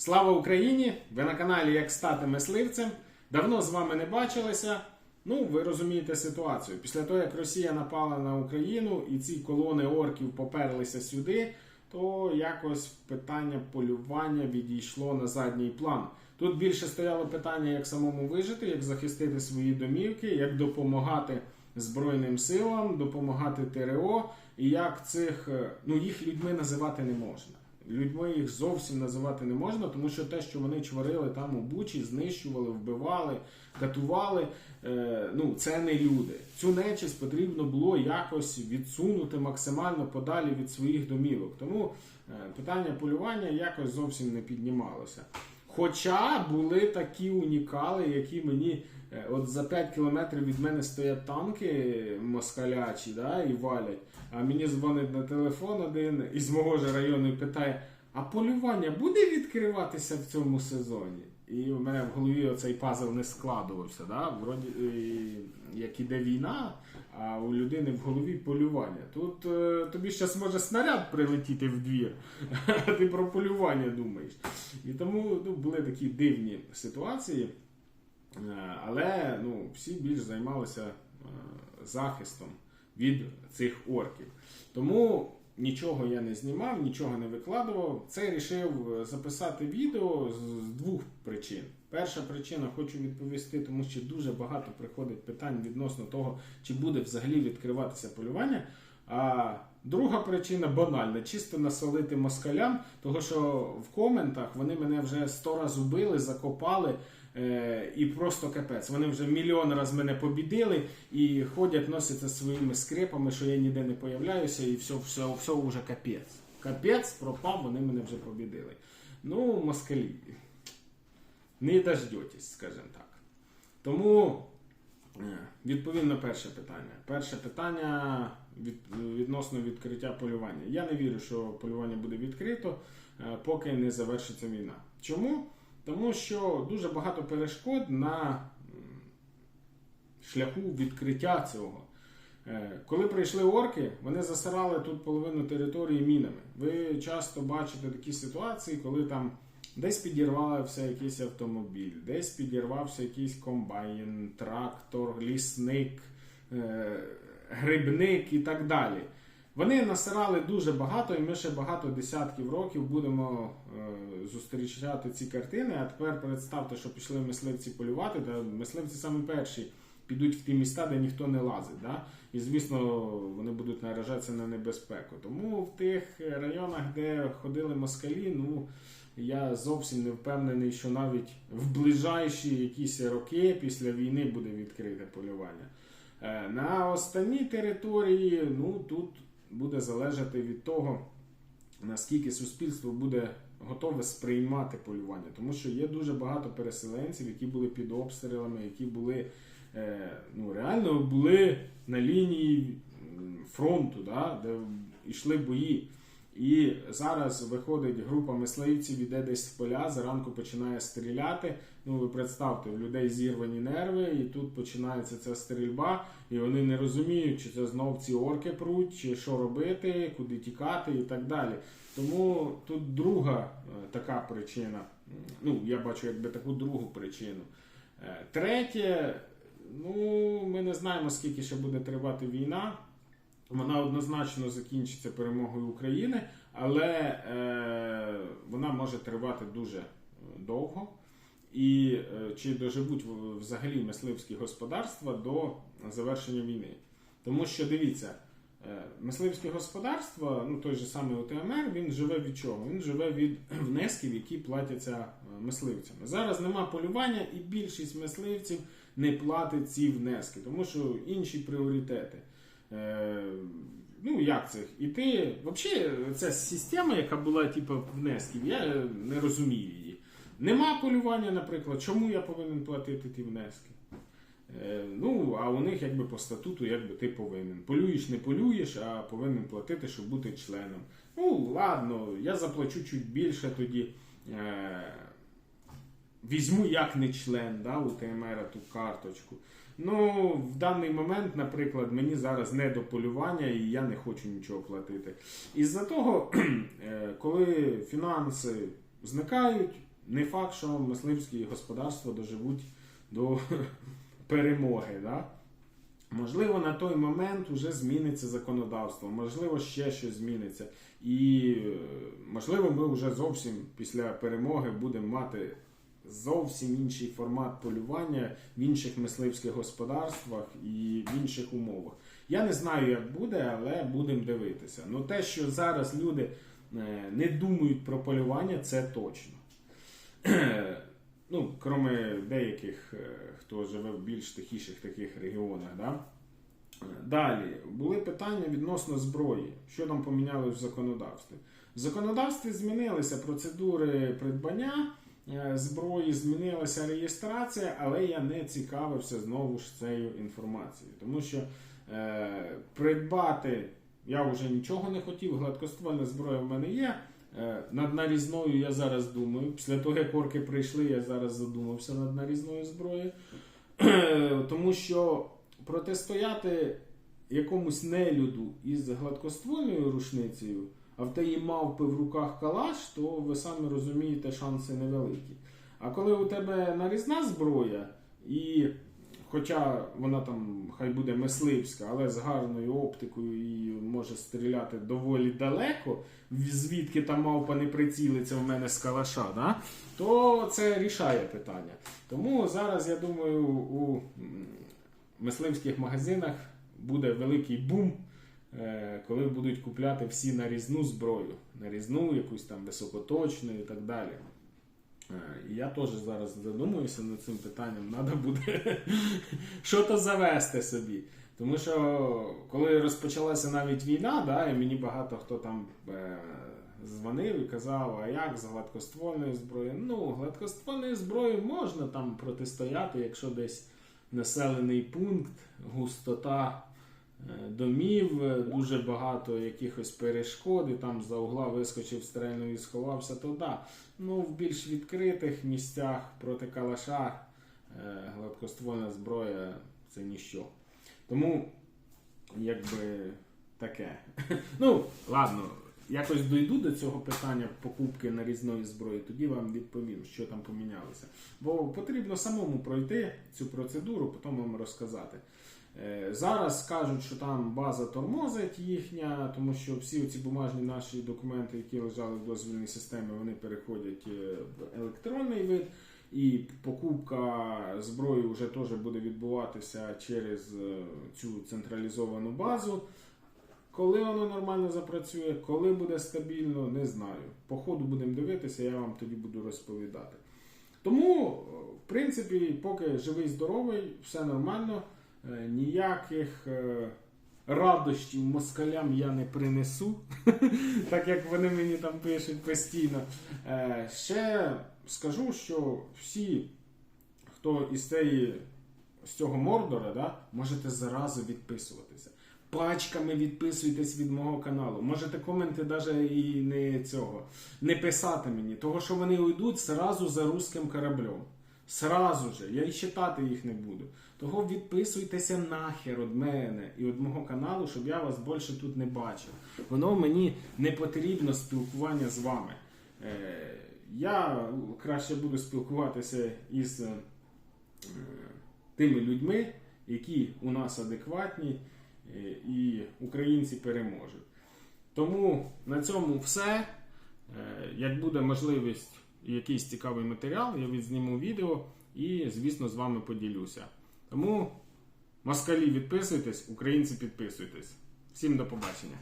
Слава Україні! Ви на каналі Як стати мисливцем. Давно з вами не бачилися. Ну, ви розумієте ситуацію. Після того, як Росія напала на Україну і ці колони орків поперлися сюди, то якось питання полювання відійшло на задній план. Тут більше стояло питання, як самому вижити, як захистити свої домівки, як допомагати Збройним силам, допомагати ТРО, і як цих, е, ну їх людьми називати не можна. Людьми їх зовсім називати не можна, тому що те, що вони чварили там у Бучі, знищували, вбивали, катували, е, ну це не люди. Цю нечисть потрібно було якось відсунути максимально подалі від своїх домівок. Тому е, питання полювання якось зовсім не піднімалося. Хоча були такі унікали, які мені от за 5 кілометрів від мене стоять танки москалячі да, і валять. А мені дзвонить на телефон один із мого ж району і питає: а полювання буде відкриватися в цьому сезоні? І у мене в голові оцей пазл не складувався. Да? Вроді, е, як іде війна, а у людини в голові полювання. Тут е, тобі зараз може снаряд прилетіти в двір, а ти про полювання думаєш. І тому ну, були такі дивні ситуації. Е, Але ну, всі більш займалися е, захистом від цих орків. Тому нічого я не знімав, нічого не викладував. Це рішив е, записати відео з двох причин. Перша причина хочу відповісти, тому що дуже багато приходить питань відносно того, чи буде взагалі відкриватися полювання. А друга причина банальна, чисто насолити москалям, того що в коментах вони мене вже сто разів убили, закопали. Е, і просто капець. Вони вже мільйон раз мене побідили і ходять, носяться своїми скрипами, що я ніде не появляюся, і все, все, все вже капець. Капець пропав, вони мене вже побідили. Ну, москалі. Не дождетесь, скажімо так. Тому е, відповім на перше питання. Перше питання від, відносно відкриття полювання. Я не вірю, що полювання буде відкрито, е, поки не завершиться війна. Чому? Тому що дуже багато перешкод на шляху відкриття цього. Е, Коли прийшли орки, вони засирали тут половину території мінами. Ви часто бачите такі ситуації, коли там десь підірвався якийсь автомобіль, десь підірвався якийсь комбайн, трактор, лісник, е, грибник і так далі. Вони насирали дуже багато, і ми ще багато десятків років будемо е, зустрічати ці картини. А тепер представте, що пішли мисливці полювати, та мисливці саме перші підуть в ті міста, де ніхто не лазить. Да? І звісно, вони будуть наражатися на небезпеку. Тому в тих районах, де ходили москалі, ну я зовсім не впевнений, що навіть в ближайші якісь роки після війни буде відкрите полювання. Е, На останній території, ну тут буде залежати від того, наскільки суспільство буде готове сприймати полювання. Тому що є дуже багато переселенців, які були під обстрілами, які були е, ну, реально були на лінії фронту, да, де йшли бої. І зараз виходить група мисливців, іде десь в поля, зранку починає стріляти. Ну, ви представте, у людей зірвані нерви, і тут починається ця стрільба, і вони не розуміють, чи це знов ці орки пруть, чи що робити, куди тікати і так далі. Тому тут друга е, така причина. Ну, я бачу якби таку другу причину. Е, Третє, ну, ми не знаємо, скільки ще буде тривати війна. Вона однозначно закінчиться перемогою України, але е, вона може тривати дуже е, довго. І е, чи доживуть взагалі мисливські господарства до завершення війни? Тому що дивіться, е, мисливське господарство, ну той же самий ОТМР, він живе від чого? Він живе від внесків, які платяться мисливцями. Зараз нема полювання, і більшість мисливців не платить ці внески, тому що інші пріоритети. Е, ну, як це? І ти, взагалі, ця система, яка була типу внесків, я не розумію її. Нема полювання, наприклад, чому я повинен платити ті внески? Е, ну, а у них якби по статуту якби ти повинен. Полюєш, не полюєш, а повинен платити, щоб бути членом. Ну, ладно, я заплачу чуть більше тоді. Е, візьму як не член да, у ТМР ту карточку. Ну, в даний момент, наприклад, мені зараз не до полювання і я не хочу нічого платити. Із-за того, е, коли фінанси зникають, не факт, що мисливські господарства доживуть до перемоги. Да? Можливо, на той момент вже зміниться законодавство, можливо, ще щось зміниться. І е, можливо, ми вже зовсім після перемоги будемо мати зовсім інший формат полювання в інших мисливських господарствах і в інших умовах. Я не знаю, як буде, але будемо дивитися. Ну те, що зараз люди е, не думають про полювання, це точно. ну, кроме деяких, е, хто живе в більш тихіших таких регіонах. Да? Далі були питання відносно зброї, що там поміняли в законодавстві. В законодавстві змінилися процедури придбання зброї, змінилася реєстрація, але я не цікавився знову ж цією інформацією, тому що е, придбати я вже нічого не хотів, гладкоствольна зброя в мене є. Е, Над нарізною я зараз думаю. Після того, як орки прийшли, я зараз задумався над нарізною зброєю. Тому що протистояти якомусь нелюду із гладкоствольною рушницею, а в теї мавпи в руках калаш, то ви самі розумієте, шанси невеликі. А коли у тебе нарізна зброя, і хоча вона там хай буде мисливська, але з гарною оптикою і може стріляти доволі далеко, звідки там мавпа не прицілиться в мене з калаша, да? то це рішає питання. Тому зараз я думаю, у мисливських магазинах буде великий бум, коли будуть купляти всі нарізну зброю, нарізну, якусь там високоточну і так далі. Е, я теж зараз задумуюся над цим питанням, треба буде щось завести собі. Тому що коли розпочалася навіть війна, да, і мені багато хто там е, дзвонив і казав, а як з гладкоствольною зброєю? Ну, гладкоствольною зброєю можна там протистояти, якщо десь населений пункт, густота е, домів, е, дуже багато якихось перешкод, і там за угла вискочив стрельнув і сховався, то да. Ну, в більш відкритих місцях проти калаша е, гладкоствольна зброя це ніщо. Тому, якби таке. Ну, ладно, якось дойду до цього питання покупки нарізної зброї, тоді вам відповім, що там помінялося. Бо потрібно самому пройти цю процедуру, потім вам розказати. Е, Зараз кажуть, що там база тормозить їхня, тому що всі ці бумажні наші документи, які лежали в дозвільній системі, вони переходять е, в електронний вид. І покупка зброї вже теж буде відбуватися через е, цю централізовану базу. Коли воно нормально запрацює, коли буде стабільно, не знаю. По ходу будемо дивитися, я вам тоді буду розповідати. Тому, в принципі, поки живий, здоровий, все нормально. Е, Ніяких е, радощів москалям я не принесу, так як вони мені там пишуть постійно. Е, Ще скажу, що всі, хто із цієї, з цього мордора, да, можете зразу відписуватися. Пачками відписуйтесь від мого каналу. Можете коменти навіть і не цього не писати мені, того що вони уйдуть сразу за руським кораблем. Сразу же, я і читати їх не буду. Того відписуйтеся нахер від мене і від мого каналу, щоб я вас більше тут не бачив. Воно мені не потрібно спілкування з вами. Е, я краще буду спілкуватися із е, тими людьми, які у нас адекватні, е, і українці переможуть. Тому на цьому все. Як буде можливість якийсь цікавий матеріал, я відзніму відео і, звісно, з вами поділюся. Тому москалі відписуйтесь, українці підписуйтесь. Всім до побачення.